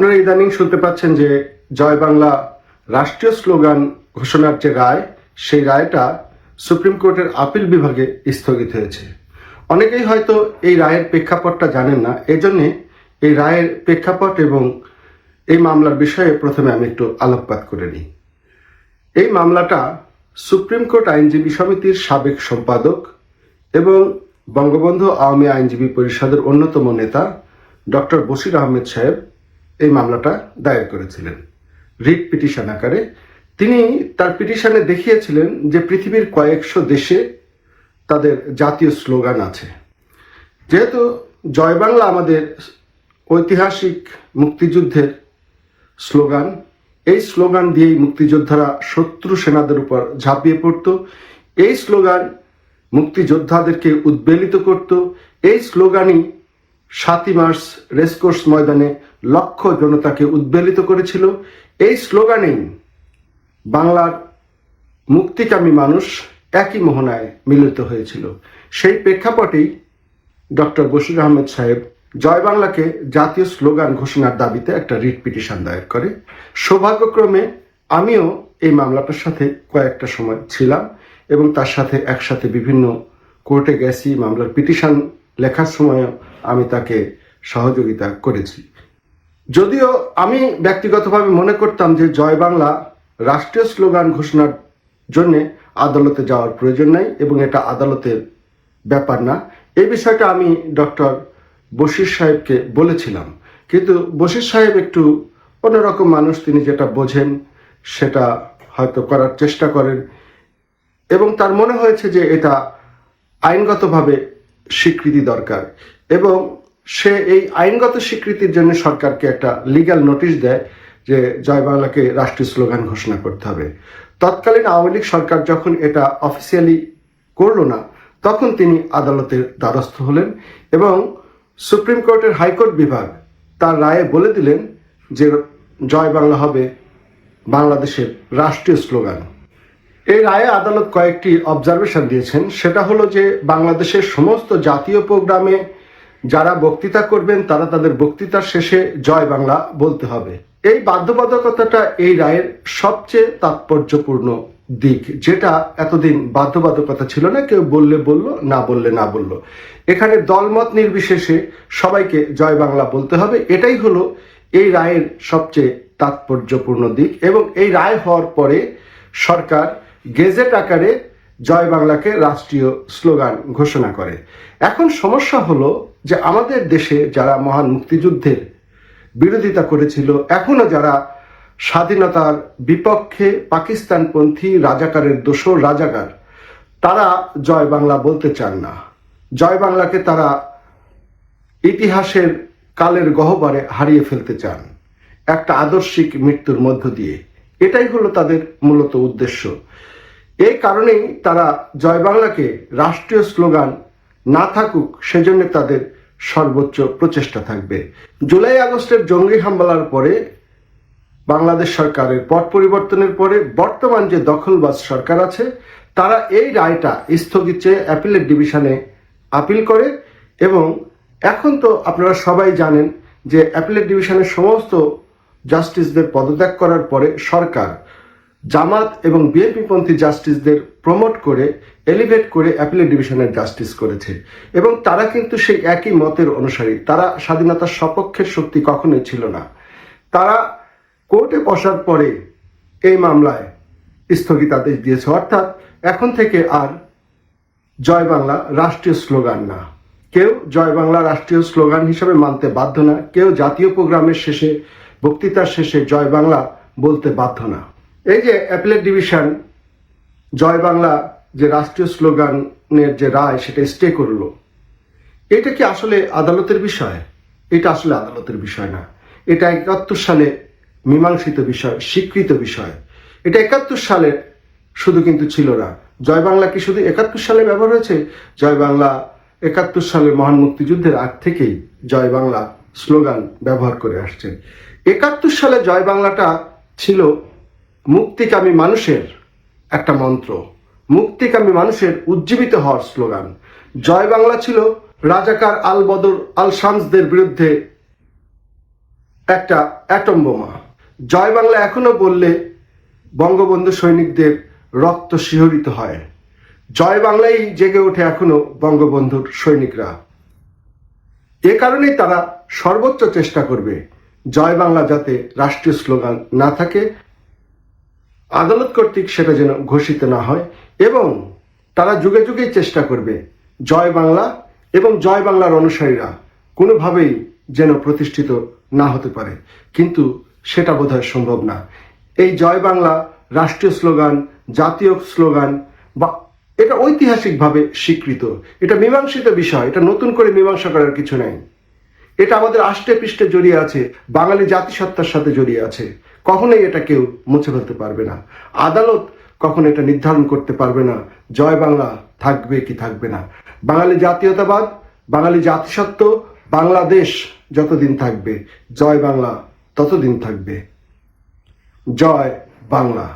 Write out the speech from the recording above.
আপনারা ইদানিং শুনতে পাচ্ছেন যে জয় বাংলা রাষ্ট্রীয় স্লোগান ঘোষণার যে রায়, সেই রায়টা সুপ্রিম কোর্টের আপিল বিভাগে স্থগিত হয়েছে। অনেকেই হয়তো এই রায়ের প্রেক্ষাপটটা জানেন না। এজন্যে এই রায়ের প্রেক্ষাপট এবং এই মামলার বিষয়ে প্রথমে আমি একটু আলোকপাত করে নিই। এই মামলাটা সুপ্রিম কোর্ট আইনজীবী সমিতির সাবেক সম্পাদক এবং বঙ্গবন্ধু আওয়ামী আইনজীবী পরিষদের অন্যতম নেতা ডক্টর বশির আহমেদ সাহেব এই মামলাটা দায়ের করেছিলেন। রিট পিটিশন আকারে। তিনি তার পিটিশনে দেখিয়েছিলেন যে পৃথিবীর কয়েকশো দেশে তাদের জাতীয় স্লোগান আছে। যেহেতু জয় বাংলা আমাদের ঐতিহাসিক মুক্তিযুদ্ধের স্লোগান, এই স্লোগান দিয়েই মুক্তিযোদ্ধারা শত্রু সেনাদের উপর ঝাঁপিয়ে পড়ত। এই স্লোগান মুক্তিযোদ্ধাদেরকে উদ্বেলিত করত। এই স্লোগানই সাতই মার্চ রেসকোর্স ময়দানে লক্ষ জনতাকে উদ্বেলিত করেছিল। এই স্লোগানেই বাংলার মুক্তিকামী মানুষ একই মোহনায় মিলিত হয়েছিল। সেই প্রেক্ষাপটেই ডক্টর বশির আহমেদ সাহেব জয় বাংলাকে জাতীয় স্লোগান ঘোষণার দাবিতে একটা রিট পিটিশন দায়ের করে। সৌভাগ্যক্রমে আমিও এই মামলাটার সাথে কয়েকটা সময় ছিলাম এবং তার সাথে একসাথে বিভিন্ন কোর্টে গেছি, মামলার পিটিশন লেখার সময়ও আমি তাকে সহযোগিতা করেছি। যদিও আমি ব্যক্তিগতভাবে মনে করতাম যে জয় বাংলা রাষ্ট্রীয় স্লোগান ঘোষণার জন্য আদালতে যাওয়ার প্রয়োজন নাই এবং এটা আদালতের ব্যাপার না। এই বিষয়টা আমি ডক্টর বশির সাহেবকে বলেছিলাম। কিন্তু বশির সাহেব একটু অন্যরকম মানুষ, তিনি যেটা বোঝেন সেটা হয়তো করার চেষ্টা করেন। এবং তার মনে হয়েছে যে এটা আইনগতভাবে স্বীকৃতি দরকার। এবং সে এই আইনগত স্বীকৃতির জন্য সরকারকে একটা লিগ্যাল নোটিশ দেয় যে জয় বাংলাকে রাষ্ট্রীয় স্লোগান ঘোষণা করতে হবে। তৎকালীন আওয়ামী লীগ সরকার যখন এটা অফিসিয়ালি করল না, তখন তিনি আদালতের দ্বারস্থ হলেন এবং সুপ্রিম কোর্টের হাইকোর্ট বিভাগ তার রায়ে বলে দিলেন যে জয় বাংলা হবে বাংলাদেশের রাষ্ট্রীয় স্লোগান। এই রায়ে আদালত কয়েকটি অবজারভেশন দিয়েছেন। সেটা হলো যে, বাংলাদেশের সমস্ত জাতীয় প্রোগ্রামে যারা বক্তৃতা করবেন, তারা তাদের বক্তৃতার শেষে জয় বাংলা বলতে হবে। এই বাধ্যবাধকতাটা এই রায়ের সবচেয়ে তাৎপর্যপূর্ণ দিক, যেটা এতদিন বাধ্যবাধকতা ছিল না, কেউ বললে বলল, না বললে না বলল। এখানে দলমত নির্বিশেষে সবাইকে জয় বাংলা বলতে হবে। এটাই হলো এই রায়ের সবচেয়ে তাৎপর্যপূর্ণ দিক এবং এই রায় হওয়ার পরে সরকার গেজেট আকারে জয় বাংলাকে রাষ্ট্রীয় স্লোগান ঘোষণা করে। এখন সমস্যা হলো যে আমাদের দেশে যারা মহান মুক্তিযুদ্ধের বিরোধিতা করেছিল, এখনও যারা স্বাধীনতার বিপক্ষে পাকিস্তানপন্থী রাজাকারের দোসর রাজাকার, তারা জয় বাংলা বলতে চান না। জয় বাংলাকে তারা ইতিহাসের কালের গহ্বরে হারিয়ে ফেলতে চান, একটা আদর্শিক মৃত্যুর মধ্য দিয়ে। এটাই হলো তাদের মূলত উদ্দেশ্য। এই কারণেই তারা জয় বাংলাকে রাষ্ট্রীয় স্লোগান না থাকুক, সেজন্য তাদের সর্বোচ্চ প্রচেষ্টা থাকবে। জুলাই আগস্টের জঙ্গি হামলার পরে বাংলাদেশ সরকারের পট পরিবর্তনের পরে বর্তমান যে দখলবাজ সরকার আছে, তারা এই রায়টা স্থগিত চেয়ে অ্যাপিলের ডিভিশনে আপিল করে এবং এখন তো আপনারা সবাই জানেন যে অ্যাপিলেট ডিভিশনের সমস্ত জাস্টিসদের পদত্যাগ করার পরে সরকার জামাত এবং বিএনপিপন্থী জাস্টিসদের প্রমোট করে, এলিভেট করে অ্যাপিলেট ডিভিশনের জাস্টিস করেছে। এবং তারা কিন্তু সেই একই মতের অনুসারী। তারা স্বাধীনতার সপক্ষের শক্তি কখনোই ছিল না। তারা কোর্টে বসার পরে এই মামলায় স্থগিতাদেশ দিয়েছে। অর্থাৎ এখন থেকে আর জয় বাংলা রাষ্ট্রীয় স্লোগান না। কেউ জয় বাংলা রাষ্ট্রীয় স্লোগান হিসেবে মানতে বাধ্য না। কেউ জাতীয় প্রোগ্রামের শেষে, বক্তৃতার শেষে জয় বাংলা বলতে বাধ্য না। এই যে অ্যাপিলেট ডিভিশন জয় বাংলা যে রাষ্ট্রীয় স্লোগানের যে রায়, সেটা স্টে করল, এটা কি আসলে আদালতের বিষয়? এটা আসলে আদালতের বিষয় না। এটা একাত্তর সালে মীমাংসিত বিষয়, স্বীকৃত বিষয়। এটা একাত্তর সালে শুধু কিন্তু ছিল না। জয় বাংলা কি শুধু একাত্তর সালে ব্যবহার হয়েছে? জয় বাংলা একাত্তর সালে মহান মুক্তিযুদ্ধের আগ থেকেই জয় বাংলা স্লোগান ব্যবহার করে আসছেন একাত্তর সালে জয় বাংলাটা ছিল মুক্তিকামী মানুষের একটা মন্ত্র। মুক্তিকামী মানুষের উজ্জীবিত হওয়ার স্লোগান। জয় বাংলা ছিল রাজাকার আল বদর, আল শামসদের বিরুদ্ধে একটা অ্যাটম বোমা। জয় বাংলা এখনও বললে বঙ্গবন্ধু সৈনিকদের রক্ত শিহরিত হয়। জয় বাংলাই জেগে ওঠে এখনও বঙ্গবন্ধুর সৈনিকরা। এ কারণেই তারা সর্বোচ্চ চেষ্টা করবে জয় বাংলা যাতে রাষ্ট্রীয় স্লোগান না থাকে আদালত কর্তৃক সেটা যেন ঘোষিত না হয় এবং তারা যুগে যুগেই চেষ্টা করবে জয় বাংলা এবং জয় বাংলার অনুসারীরা কোনোভাবেই যেন প্রতিষ্ঠিত না হতে পারে। কিন্তু সেটা বোধহয় সম্ভব না। এই জয় বাংলা রাষ্ট্রীয় স্লোগান, জাতীয় স্লোগান বা এটা ঐতিহাসিকভাবে স্বীকৃত। এটা মীমাংসিত বিষয়, এটা নতুন করে মীমাংসা করার কিছু নেই। এটা আমাদের আষ্টে পৃষ্ঠে জড়িয়ে আছে, বাঙালি জাতিসত্তার সাথে জড়িয়ে আছে। কখনোই এটা কেউ মুছে ফেলতে পারবে না। আদালত কখনো এটা নির্ধারণ করতে পারবে না, জয় বাংলা থাকবে কি থাকবে না। বাঙালি জাতীয়তাবাদ, বাঙালি জাতিসত্ত্ব, বাংলাদেশ যতদিন থাকবে, জয় বাংলা ততদিন থাকবে। জয় বাংলা।